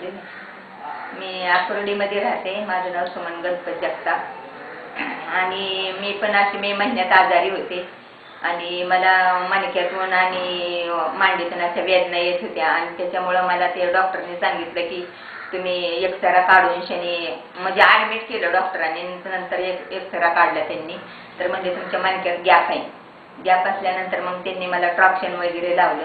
मी आकुर्डीमध्ये राहते. माझं नाव सुमन गणपत जगताप. आणि मी पण अशी मे महिन्यात आजारी होते. आणि मला मणक्यातून आणि मांडीतून अशा वेदना येत होत्या. आणि त्याच्यामुळं मला ते डॉक्टरने सांगितलं की तुम्ही एक्सरा काढून शनी म्हणजे ॲडमिट केलं डॉक्टरांनी. नंतर एक एक्सरा काढला त्यांनी. तर म्हणजे तुमच्या मणक्यात गॅप आहे. गॅप असल्यानंतर मग त्यांनी मला ट्रॉक्शन वगैरे लावलं.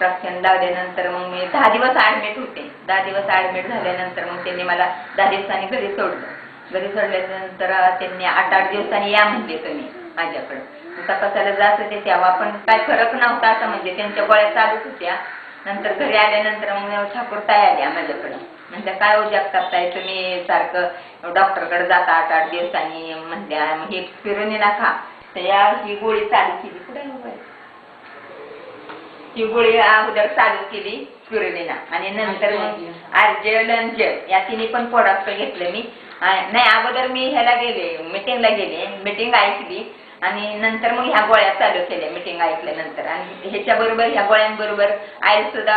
ट्रॉक्शन लावल्यानंतर मग मी दहा दिवस ॲडमिट होते. दहा दिवस ॲडमिट झाल्यानंतर मग त्यांनी मला दहा दिवसांनी घरी सोडलं. घरी सोडल्यानंतर त्यांनी आठ आठ दिवसांनी या म्हणले तुम्ही माझ्याकडं. तपासायला जात होते तेव्हा पण काय फरक नव्हता असं म्हणजे त्यांच्या गोळ्या चालूच होत्या. नंतर घरी आल्यानंतर मग ठाकूर ताई आल्या माझ्याकडं. म्हणजे काय हो उद्या करताय तुम्ही सारखं डॉक्टरकडे जाता आठ आठ दिवसांनी म्हणल्या. मग हे फिरून नका. तर या ही गोळी चालू केली. कुठे ही गोळी अगोदर चालू केली स्पिरुलिना आणि नंतर मग आर्जेल या तिन्ही पण प्रोडक्ट घेतले मी. नाही अगोदर मी ह्याला गेले मिटिंगला गेले. मिटिंग ऐकली. आणि नंतर मग ह्या गोळ्या चालू केल्या मिटिंग ऐकल्यानंतर. आणि ह्याच्याबरोबर ह्या गोळ्यांबरोबर आईल सुद्धा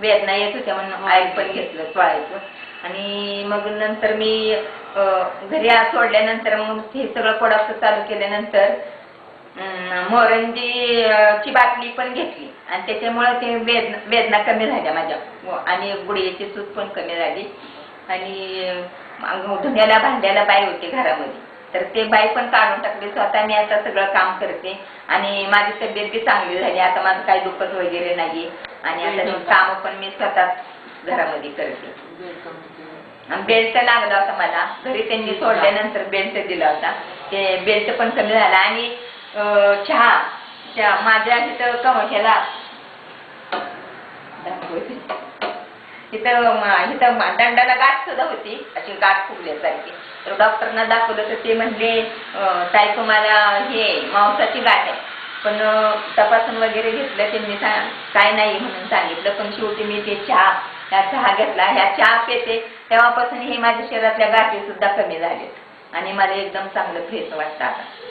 वेदना येत होत्या म्हणून आईल पण घेतलं चोळायचं आणि मग नंतर मी घरी सोडल्यानंतर मग हे सगळं प्रोडक्ट चालू केल्यानंतर मोरंजी ची बाटली पण घेतली. आणि त्याच्यामुळं ते वेदना वेदना कमी झाल्या माझ्या. आणि गुडघ्याची सूज पण कमी झाली. आणि धुण्याला भांड्याला बाई होती घरामध्ये. तर ते बाई पण काढून टाकली. स्वतः मी आता सगळं काम करते. आणि माझी तब्येत बी चांगली झाली. आता माझं काही दुखत वगैरे नाही आणि आता मी कामं पण मी स्वतः घरामध्ये करते. बेल्ट लागला होता मला. घरी त्यांनी सोडल्यानंतर बेल्ट दिला होता. ते बेल्ट पण कमी झाला. आणि चहा. चहा माझ्या इथं कमशाला तिथं इथं दंडाला गाठ सुद्धा होती. अशी गाठ फुगल्यासारखी. तर डॉक्टरना दाखवलं तर ते म्हणले ताई तुम्हाला हे मांसाची गाठ आहे. पण तपासून वगैरे घेतलं त्यांनी सांग काय नाही म्हणून सांगितलं. पण शेवटी मी ते चहा ह्या चहा घेतला. ह्या चहा पेते. तेव्हापासून हे माझ्या शरीरातल्या गाठी सुद्धा कमी झालेत. आणि मला एकदम चांगलं फ्रेश वाटतं आता.